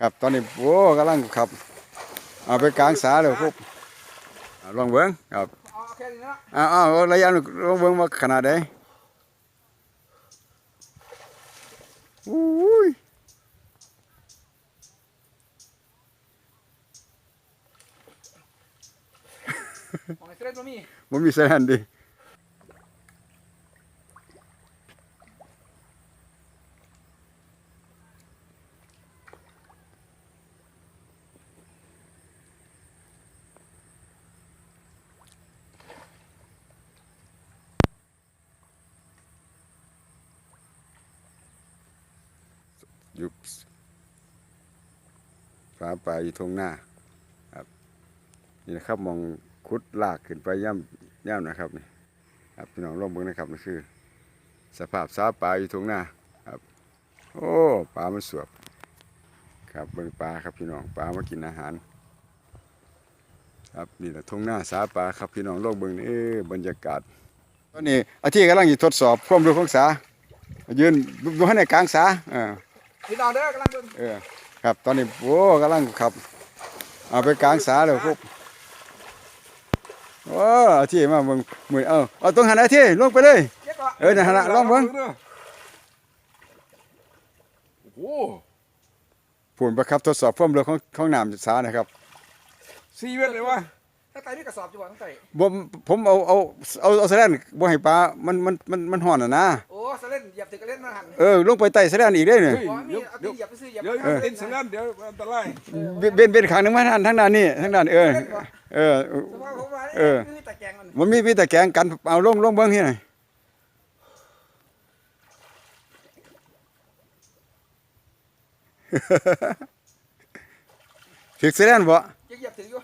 ครับตอนนี้โอ้กำลังขับเอาไปกลางสาเลยครับอ่าลองเบิ้งครับเอาแค่นี้นะอ้าวอ้าวระยะลองเบิ้งว่าขนาดใดอุ้ยของไอ้เซเลนตัวมีมันมีแสนดิ ยู่ฝาปาอยู่ทงหน้าครับนี่นะครับมองคุดลากขึ้นไปย่ำย่ำนะครับนี่ครับพี่น้องร่วมเบิ้งนะครับนี่คือ สภาพสาป่าอยู่ทงหน้าครับ โอ้ปลามันสวบครับเบิ้งปลาครับพี่น้องปลามากินอาหาร ครับนี่แหละทงหน้าสาปลาครับพี่น้องโลกเบิ้งนี่บรรยากาศตอนนี้อาที่กำลังจะทดสอบความรู้ของสายืนอยู่ในกลางสาเออ พี่น้องเด้อกำลังเดินเออครับตอนนี้โอ้กำลังขับ เอาไปกลางสาเลยครับโอ้อาที่มาเบิ่งมือเอาเอาตรงหันอาที่ลงไปเลยเจ๊ก่อนเออนั่นล่ะลองเบิ่งโอ้โหผุนประครับทดสอบความเร็วของของน้ำสานะครับสี่เวทเลยวะถ้าไต่นี่กระสอบอยู่บ่ต้องไต่ผมผมเอาเอาเอาเอาแสลนบ่ให้ปลามันมันมันมันห่อนอะนะโมาหันเออลงไปไต่แสลนอีกได้เนี่ยโอ้มีเอาตีนเหยียบไปซื้อเหยียบเดี๋ยวไปติดสนั่นเดี๋ยวอันตรายเบนเบนเบนขางหนึงมาทางทางด้านนี้ทางด้านเออเออสมองผมว่าเออนี่ตะแกรงมันมันมีมีแต่แกงกันเอาลงลงเบิ่งที่ไหนถึกแสลนบ่จะเหยียบถึงอยู่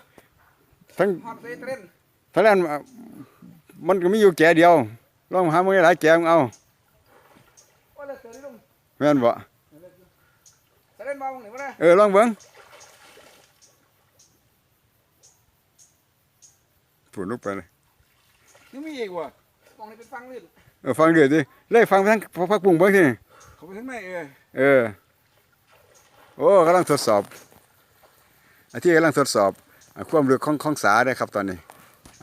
ทั้งฮอตเลยเล่นแสลนมันก็มีอยู่แก่เดียวลองหามือหลายแกงเอา แม่นบ่เซเลนมองหนึ่งวะนะเออลองเบิ่งผุนลงไปเลยนี่มีอีกว่ะมองนี่เป็นฟังลื่นเออฟังเดือดดิเล่ฟังไปทั้งพักปุ้งเบิ่งที่นี่เขาไปทางไหนเออเออโอ้กำลังทดสอบอาที่กำลังทดสอบอ่าความลึกของของสาได้ครับตอนนี้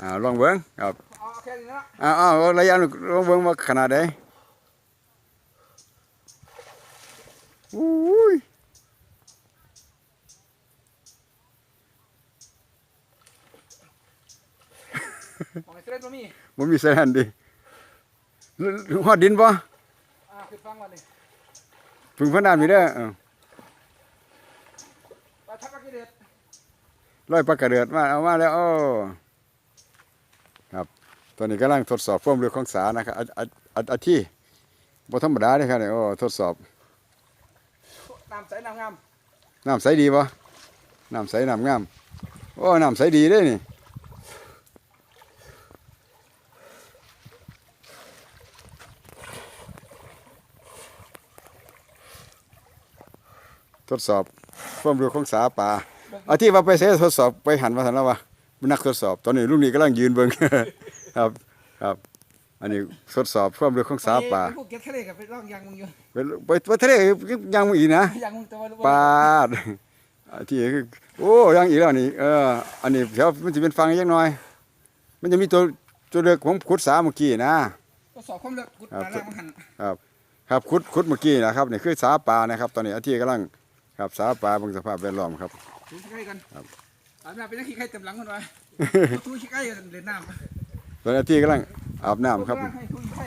อ่าลองเบิ้งครับเอาแค่นี้นะอ้าวอ้าวระยะลองเบิ้งว่าขนาดใด อุ้ยของไอ้เซเลนตัวมีมันมีแสนดิหอดดินปะอ่าขึ้นฟังวันนี้พึ่งพระนามอยู่เด้อเออไปทักกิเลสร้อยปลากระเดือดมาเอามาแล้วโอ้ครับตอนนี้กำลังทดสอบความลึกของสานะครับอาอาอาอาที่บ่ธรรมดาเลยครับเนี่ยโอ้ทดสอบ น้ำใสน้ำงามน้ำใสดีปะน้ำใสน้ำงามโอ้น้ำใสดีเด้นี่ทดสอบความรู้ของสาป่าเอาที่ว่าไปเสทดสอบไปหันมาสันแล้ววะนักทดสอบ ตอนนี้ลุงนี่กำลังยืนเบิ่งครับครับ อันนี้ทดสอบความรู้ของสาป่าพวกเก็ตทะเลกับไปล่องยางมึงอยู่ไปไปไปทะเลยังมีอีกนะยางมึงแต่ว่าปาดอันที่คือโอ้ยังอีกแล้วนี่เอออันนี้แถวมันจะเป็นฟังยังน้อย มันจะมีตัวตัวเลือกของขุดสาเมื่อกี้นะก็สอบความเลิกกุดครับตาล่างมันหันครับขุดขุดเมื่อกี้นะครับนี่คือสาปลานะครับ ตอนนี้อาที่กำลังครับสาปลาเบางสภาพแวดล้อมครับดูขี้ไก่กันอาบน้ำเป็นนักขี้ไก่เต็มหลังคนไว้ตู้ขี้ไก่เล่นน้ำตอนนี้อาที่กำลัง อาบน้ำครับให้ตู้ขี้ไก่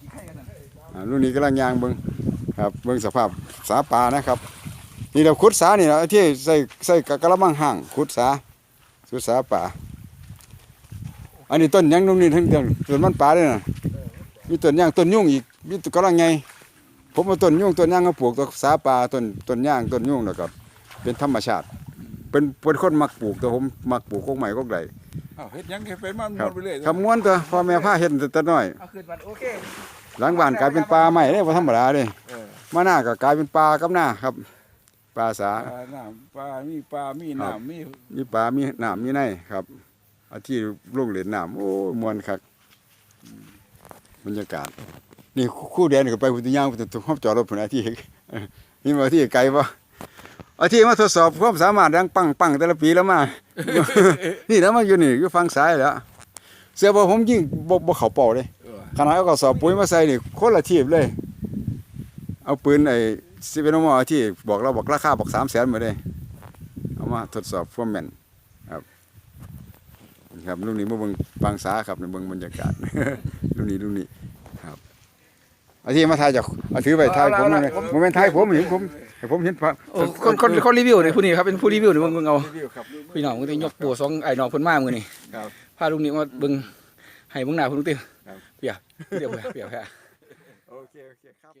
ขี้ไก่กันนะอ่ารุ่นนี้กำลังยางเบิ้งครับเบิ้งสภาพสาปานะครับ นี่เราขุดสานี่นะที่ใส่ใส่กระมังห่างขุดสาขุดสาปลาอันนี้ต้นยังนุ่มนี่ทั้งต้นต้นมันปลาด้วยนะมีต้นยังต้นยุ่งอีกมีต้นกำลังไงผมเอาต้นยุ่งต้นหยังมาปลูกตัวสาปลาต้นต้นย่างต้นยุ่งแล้วก็เป็นธรรมชาติ เป็นเป็นคนมักปลูกแต่ผมมักปลูกกกใหม่กกใดอ้าวเฮ็ดหยังเฮ็ดเป็นมันหคมรับดไปเลยคำม้วนตัวพ่อแม่พาเห็นแต่น้อย เอาคืนบัตรโอเคหลังบ้านกลายเป็นป่าใหม่เลยว่าธรรมดาเลยเออมาหน้าก็กลายเป็นปลากับหน้าครับปลาสา ปลาน้ำปลามีปลามีน้ำมีมีปลามีน้ำมีในครับอาที่ลูกเหรียญน้ำโอ้ยมวนคักบรรยากาศ นี่คู่แดนก็ไปพุทธยางพุทธห้องจอดรถผุนอาที่มีมาที่ไกลบ่ เอาที่มาทดสอบความสามารถดังปังปังแต่ละปีแล้วมา นี่แล้วมาอยู่นี่อยู่ฝั่งซ้ายแล้ว เสือบ่ผมยิงบ่บ่เข้าเป้าเลยเออขนาดเอากระสอบปุ๋ยมาใส่นี่คนละทีบเลย เอาปืนไอ้ซิเวนมอที่บอกเราบอกราคาบอก300,000มาเลยเอามาทดสอบความแม่นครับครับลูกนี้มาเบิ่งปังสาครับในเบิ่งบรรยากาศลูกนี้ลูกนี้ครับเอาที่มาถ่ายจากเอาถือไปถ่ายผมหนี่อยโมเมนต์ถ่ายผมเห็นผม ให้ผมเห็นพระโอ้คนคนคนรีวิวนี่ผู้นี้ครับเป็นผู้รีวิวนี่มึงมึงเอารีวิวครับ พี่น้องมึงได้ยกตัวสองไอ้น้องเพิ่นมามื้อนี่ครับ พาลุงนี่มาเบิ่งให้เบิ่งหน้าเพิ่นติครับ เปียเดี๋ยวเปียเปียโอเคโอเคครับ